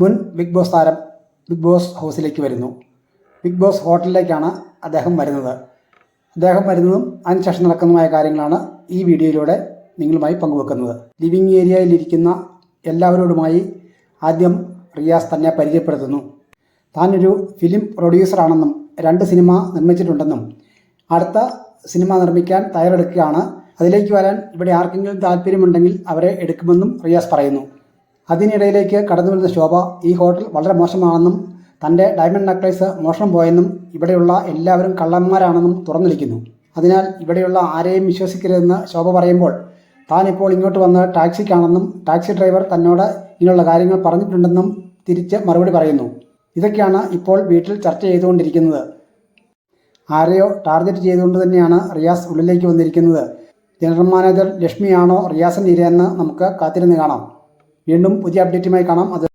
മുൻ Bigg Boss താരം Bigg Boss ഹൗസിലേക്ക് വരുന്നു. ബിഗ് ബോസ് ഹോട്ടലിലേക്കാണ് അദ്ദേഹം വരുന്നത്. അദ്ദേഹം വരുന്നതും അതിനുശേഷം നടക്കുന്നതുമായ കാര്യങ്ങളാണ് ഈ വീഡിയോയിലൂടെ നിങ്ങളുമായി പങ്കുവെക്കുന്നത്. ലിവിങ് ഏരിയയിലിരിക്കുന്ന എല്ലാവരോടുമായി ആദ്യം റിയാസ് തന്നെ പരിചയപ്പെടുത്തുന്നു. താനൊരു ഫിലിം പ്രൊഡ്യൂസറാണെന്നും രണ്ട് സിനിമ നിർമ്മിച്ചിട്ടുണ്ടെന്നും അടുത്ത സിനിമ നിർമ്മിക്കാൻ തയ്യാറെടുക്കുകയാണ്. അതിലേക്ക് വരാൻ ഇവിടെ ആർക്കെങ്കിലും താല്പര്യമുണ്ടെങ്കിൽ അവരെ എടുക്കുമെന്നും റിയാസ് പറയുന്നു. അതിനിടയിലേക്ക് കടന്നു വരുന്ന ശോഭ ഈ ഹോട്ടൽ വളരെ മോശമാണെന്നും തന്റെ ഡയമണ്ട് നെക്ലേസ് മോഷണം പോയെന്നും ഇവിടെയുള്ള എല്ലാവരും കള്ളന്മാരാണെന്നും തുറന്നിരിക്കുന്നു. അതിനാൽ ഇവിടെയുള്ള ആരെയും വിശ്വസിക്കരുതെന്ന് ശോഭ പറയുമ്പോൾ താൻ ഇപ്പോൾ ഇങ്ങോട്ട് വന്ന് ടാക്സിക്കാണെന്നും ടാക്സി ഡ്രൈവർ തന്നോട് ഇങ്ങനെയുള്ള കാര്യങ്ങൾ പറഞ്ഞിട്ടുണ്ടെന്നും തിരിച്ച് മറുപടി പറയുന്നു. ഇതൊക്കെയാണ് ഇപ്പോൾ വീട്ടിൽ ചർച്ച ചെയ്തുകൊണ്ടിരിക്കുന്നത്. ആരെയോ ടാർഗറ്റ് ചെയ്തുകൊണ്ട് തന്നെയാണ് റിയാസ് ഉള്ളിലേക്ക് വന്നിരിക്കുന്നത്. ജനറൽ മാനേജർ ലക്ഷ്മിയാണോ റിയാസിന്റെ ഇരയെന്ന് നമുക്ക് കാത്തിരുന്ന് കാണാം. വീണ്ടും പുതിയ അപ്ഡേറ്റുമായി കാണാം. അത്